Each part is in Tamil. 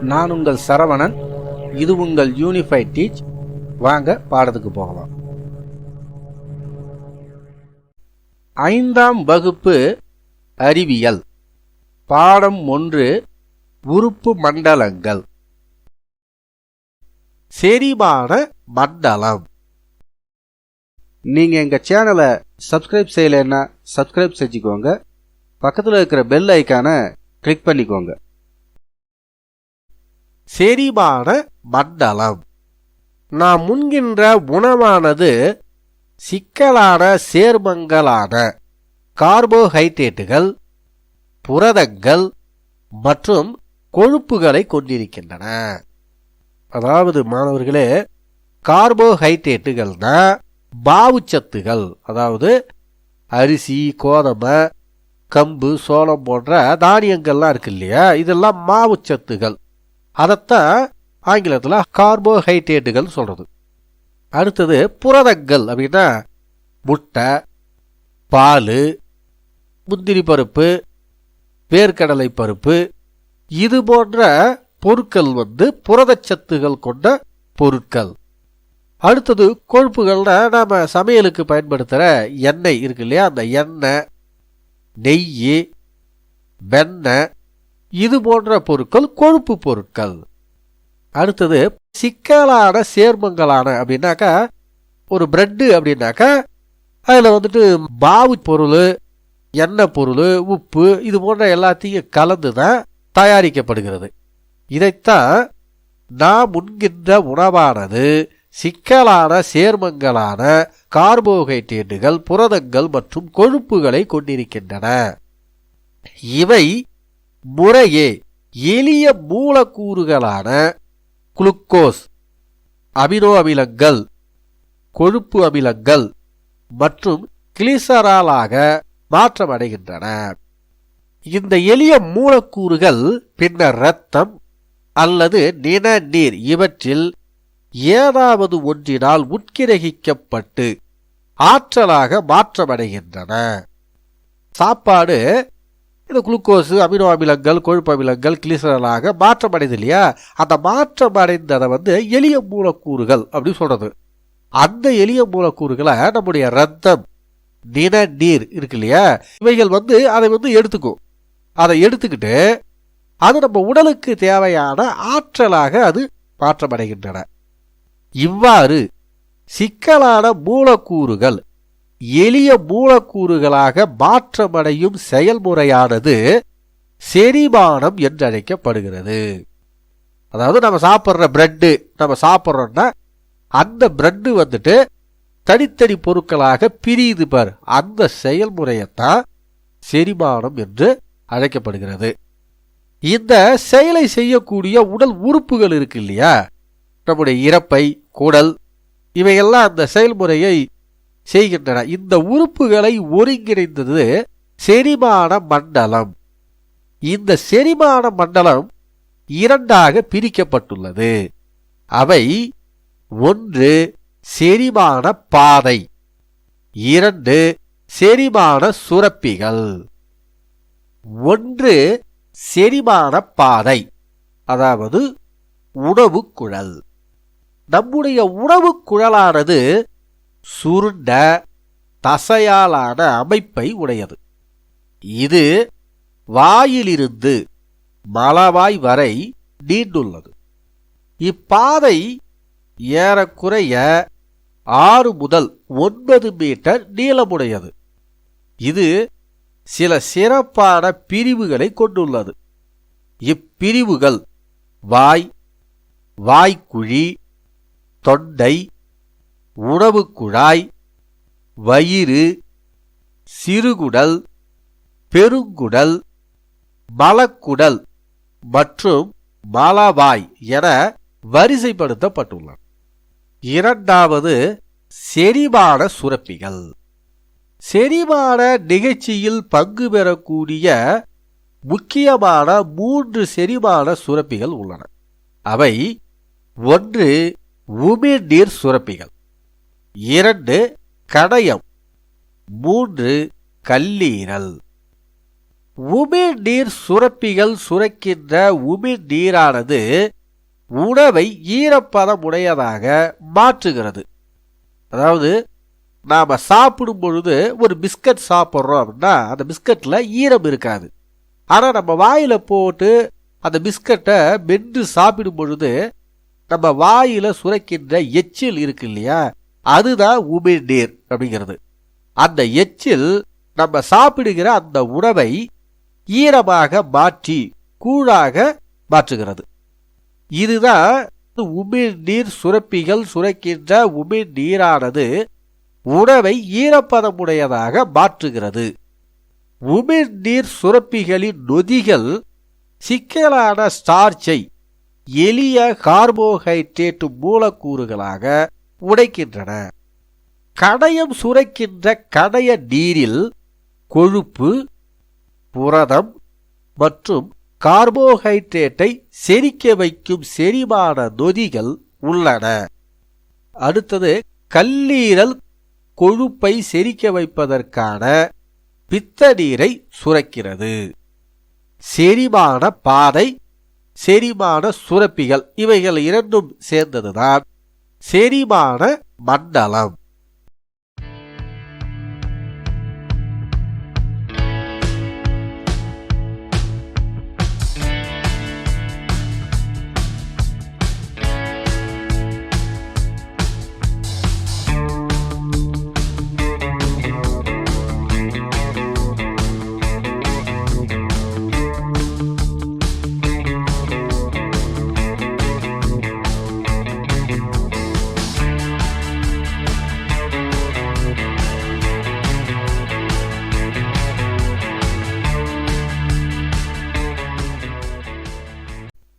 நான் உங்கள் சரவணன். இது உங்கள் யூனிஃபைட் டீச் வாங்க பாடத்துக்கு போகலாம். ஐந்தாம் வகுப்பு அறிவியல். பாடம் ஒன்று உறுப்பு மண்டலங்கள். செரிமான மண்டலம். நீங்கள் எங்கள் சேனலை சப்ஸ்கிரைப் செய்யலைன்னா சப்ஸ்கிரைப் செஞ்சுக்கோங்க. பக்கத்தில் இருக்கிற பெல் ஐக்கானை கிளிக் பண்ணிக்கோங்க. செரிமான மண்டலம். நாம் உண்கின்ற உணவானது சிக்கலான சேர்மங்களான கார்போஹைட்ரேட்டுகள் புரதங்கள் மற்றும் கொழுப்புகளை கொண்டிருக்கின்றன. அதாவது மாணவர்களே கார்போஹைட்ரேட்டுகள்னா மாவுச்சத்துகள் அதாவது அரிசி கோதமை கம்பு சோளம் போன்ற தானியங்கள்லாம் இருக்கு இல்லையா? இதெல்லாம் மாவுச்சத்துகள். அதைத்தான் ஆங்கிலத்தில் கார்போஹைட்ரேட்டுகள் சொல்கிறது அடுத்தது புரதங்கள் அப்படின்னா முட்டை பால் முந்திரி பருப்பு வேர்க்கடலை பருப்பு. இது போன்ற பொருட்கள் வந்து புரதச்சத்துகள் கொண்ட பொருட்கள். அடுத்தது கொழுப்புகள்னா நாம் சமையலுக்கு பயன்படுத்துகிற எண்ணெய் இருக்கு இல்லையா? அந்த எண்ணெய் நெய் வெண்ணெய் இது போன்ற பொருட்கள் கொழுப்பு பொருட்கள். அடுத்தது சிக்கலான சேர்மங்களான அப்படின்னாக்கா ஒரு பிரெட்டு அப்படின்னாக்கா அதில் வந்துட்டு மாவு பொருள் எண்ணெய் பொருள் உப்பு இது போன்ற எல்லாத்தையும் கலந்து தான் தயாரிக்கப்படுகிறது. இதைத்தான் நாம் உண்கின்ற உணவானது சிக்கலான சேர்மங்களான கார்போஹைட்ரேட்டுகள் புரதங்கள் மற்றும் கொழுப்புகளை கொண்டிருக்கின்றன. இவை முறையே எளிய மூலக்கூறுகளான குளுக்கோஸ் அமினோ அமிலங்கள் கொழுப்பு அமிலங்கள் மற்றும் கிளிசராலாக மாற்றமடைகின்றன. இந்த எளிய மூலக்கூறுகள் பின்னர் இரத்தம் அல்லது நிணநீர் இவற்றில் ஏதாவது ஒன்றினால் உட்கிரகிக்கப்பட்டு ஆற்றலாக மாற்றமடைகின்றன. சாப்பாடு இந்த குளுக்கோஸு அமினோ அமிலங்கள் கொழுப்பு அமிலங்கள் கிளிசரலாக மாற்றமடைது இல்லையா அந்த மாற்றமடைந்ததை வந்து எளிய மூலக்கூறுகள் அப்படின்னு சொல்கிறது அந்த எளிய மூலக்கூறுகளை நம்முடைய ரத்தம் நின நீர் இருக்கு இல்லையா இவைகள் வந்து அதை வந்து எடுத்துக்கும். அதை எடுத்துக்கிட்டு அது நம்ம உடலுக்கு தேவையான ஆற்றலாக அது மாற்றமடைகின்றன. இவ்வாறு சிக்கலான மூலக்கூறுகள் எளிய மூலக்கூறுகளாக மாற்றமடையும் செயல்முறையானது செரிமானம் என்றழைக்கப்படுகிறது. அதாவது நம்ம சாப்பிட்ற பிரெட்டு நம்ம சாப்பிட்றோம்னா அந்த பிரெட்டு வந்துட்டு தனித்தனி பொருட்களாக பிரியுது பார். அந்த செயல்முறையைத்தான் செரிமானம் என்று அழைக்கப்படுகிறது. இந்த செயலை செய்யக்கூடிய உடல் உறுப்புகள் இருக்கு இல்லையா? நம்முடைய இறப்பை குடல் இவையெல்லாம் அந்த செயல்முறையை செய்கின்றன. இந்த உறுப்புகளை ஒருங்கிணைந்தது செரிமான மண்டலம். இந்த செரிமான மண்டலம் இரண்டாக பிரிக்கப்பட்டுள்ளது. அவை ஒன்று செரிமான பாதை இரண்டு செரிமான சுரப்பிகள். ஒன்று செரிமான பாதை அதாவது உணவு குழல் நம்முடைய உணவு குழலானது சுருண்ட தசையாலான அமைப்பை உடையது. இது வாயிலிருந்து மலவாய் வரை நீண்டுள்ளது. இப்பாதை ஏறக்குறைய ஆறு முதல் ஒன்பது மீட்டர் நீளமுடையது. இது சில சிறப்பான பிரிவுகளை கொண்டுள்ளது. இப்பிரிவுகள் வாய் வாய்க்குழி தொண்டை உணவு குழாய் வயிறு சிறுகுடல் பெருங்குடல் மலக்குடல் மற்றும் மலவாய் என வரிசைப்படுத்தப்பட்டுள்ளன. இரண்டாவது செரிமான சுரப்பிகள். செரிமான நிகழ்ச்சியில் பங்கு பெறக்கூடிய முக்கியமான மூன்று செரிமான சுரப்பிகள் உள்ளன. அவை ஒன்று உமிழ்நீர் சுரப்பிகள். இரண்டு கடையம். மூன்று கல்லீரல். உமிழ் நீர் சுரப்பிகள் சுரக்கின்ற உமிழ் நீரானது உணவை ஈரப்பதம் உடையதாக மாற்றுகிறது. அதாவது நாம் சாப்பிடும் பொழுது ஒரு பிஸ்கட் சாப்பிட்றோம் அப்படின்னா அந்த பிஸ்கட்டில் ஈரம் இருக்காது. ஆனால் நம்ம வாயில் போட்டு அந்த பிஸ்கட்டை மென்று சாப்பிடும் பொழுது நம்ம வாயில் சுரக்கின்ற எச்சில் இருக்கு இல்லையா? அதுதான் உமிழ்நீர் அப்படிங்கிறது. அந்த எச்சில் நம்ம சாப்பிடுகிற அந்த உணவை ஈரமாக மாற்றி கூழாக மாற்றுகிறது. இதுதான் உமிழ்நீர் சுரப்பிகள் சுரக்கின்ற உமிழ் நீரானது உணவை ஈரப்பதமுடையதாக மாற்றுகிறது. உமிழ்நீர் சுரப்பிகளின் நொதிகள் சிக்கலான ஸ்டார்ச்சை எளிய கார்போஹைட்ரேட் மூலக்கூறுகளாக உடைக்கின்றன. கடையம் சுரக்கின்ற கடைய நீரில் கொழுப்பு புரதம் மற்றும் கார்போஹைட்ரேட்டை செரிக்க வைக்கும் செரிமான நொதிகள் உள்ளன. அடுத்தது கல்லீரல் கொழுப்பை செரிக்க வைப்பதற்கான பித்த நீரை சுரக்கிறது. செரிமான பாதை செரிமான சுரப்பிகள் இவைகள் இரண்டும் சேர்ந்ததுதான் செரிமான மண்டலம்.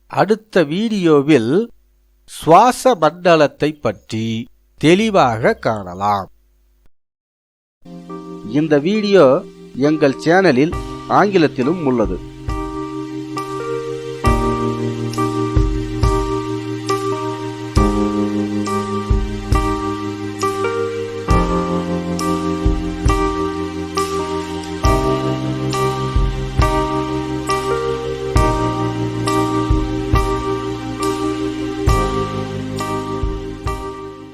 அடுத்த வீடியோவில் சுவாச மண்டலத்தை பற்றி தெளிவாக காணலாம். இந்த வீடியோ எங்கள் சேனலில் ஆங்கிலத்திலும் உள்ளது.